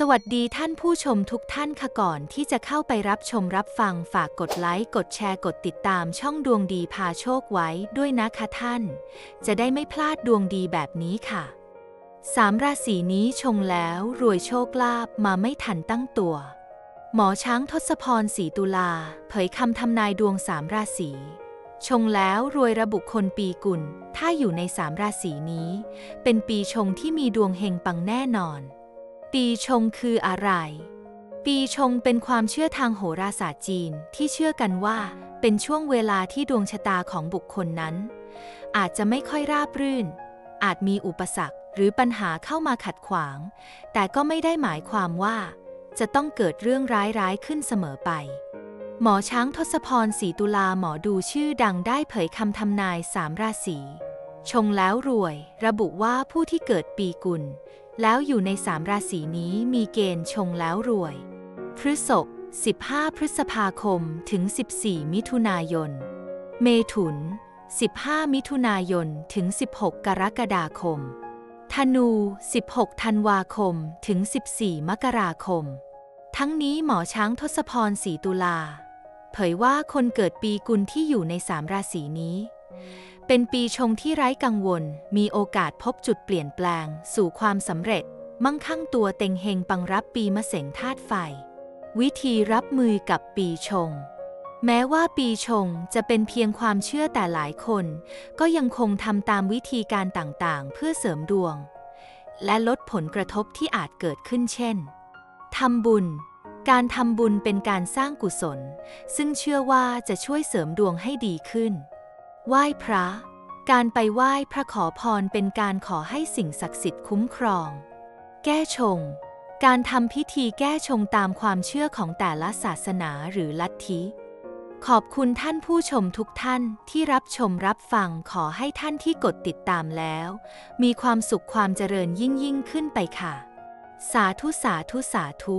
สวัสดีท่านผู้ชมทุกท่านค่ะก่อนที่จะเข้าไปรับชมรับฟังฝากกดไลค์ กดแชร์กดติดตามช่องดวงดีพาโชคไว้ด้วยนะคะท่าน จะได้ไม่พลาดดวงดีแบบนี้ค่ะสามราศีนี้ชงแล้วรวยโชคลาภมาไม่ทันตั้งตัว หมอช้างทศพรศรีตุลา เผยคำทำนายดวงสามราศีชงแล้วรวยระบุคนปีกุล ถ้าอยู่ในสามราศีนี้ เป็นปีชงที่มีดวงเฮงปังแน่นอน ปีชงคืออะไร ปีชงเป็นความเชื่อทางโหราศาสตร์จีนที่เชื่อกันว่าเป็นช่วงเวลาที่ดวงชะตาของบุคคลนั้น อาจจะไม่ค่อยราบรื่น อาจมีอุปสรรคหรือปัญหาเข้ามาขัดขวาง แต่ก็ไม่ได้หมายความว่า จะต้องเกิดเรื่องร้ายๆขึ้นเสมอไป หมอช้างทศพรศรีตุลาหมอดูชื่อดังได้เผยคำทำนายสามราศีชงแล้วรวย ระบุว่าผู้ที่เกิดปีกุล แล้วอยู่ในสามราศีนี้มีเกณฑ์ชงแล้วรวย พฤษภ 15 พฤษภาคมถึง 14 มิถุนายน เมถุน 15 มิถุนายนถึง 16 กรกฎาคม ธนู 16 ธันวาคมถึง 14 มกราคม ทั้งนี้หมอช้างทศพรศรีตุลา เผยว่าคนเกิดปีกุลที่อยู่ในสามราศีนี้ เป็นปีชงที่ไร้กังวล มีโอกาสพบจุดเปลี่ยนแปลง สู่ความสำเร็จ มั่งคั่งตัวเต็งเฮงปังรับปีมะเสงธาตุไฟ วิธีรับมือกับปีชง แม้ว่าปีชงจะเป็นเพียงความเชื่อแต่หลายคน ก็ยังคงทำตามวิธีการต่างๆ เพื่อเสริมดวง และลดผลกระทบที่อาจเกิดขึ้นเช่นทำบุญการทำบุญเป็นการสร้างกุศล ซึ่งเชื่อว่าจะช่วยเสริมดวงให้ดีขึ้น ไหว้พระ การไปไหว้พระขอพรเป็นการขอให้สิ่งศักดิ์สิทธิ์คุ้มครอง แก้ชง การทำพิธีแก้ชงตามความเชื่อของแต่ละศาสนาหรือลัทธิ ขอบคุณท่านผู้ชมทุกท่านที่รับชมรับฟังขอให้ท่านที่กดติดตามแล้ว มีความสุขความเจริญยิ่งยิ่งขึ้นไปค่ะ สาธุสาธุสาธุ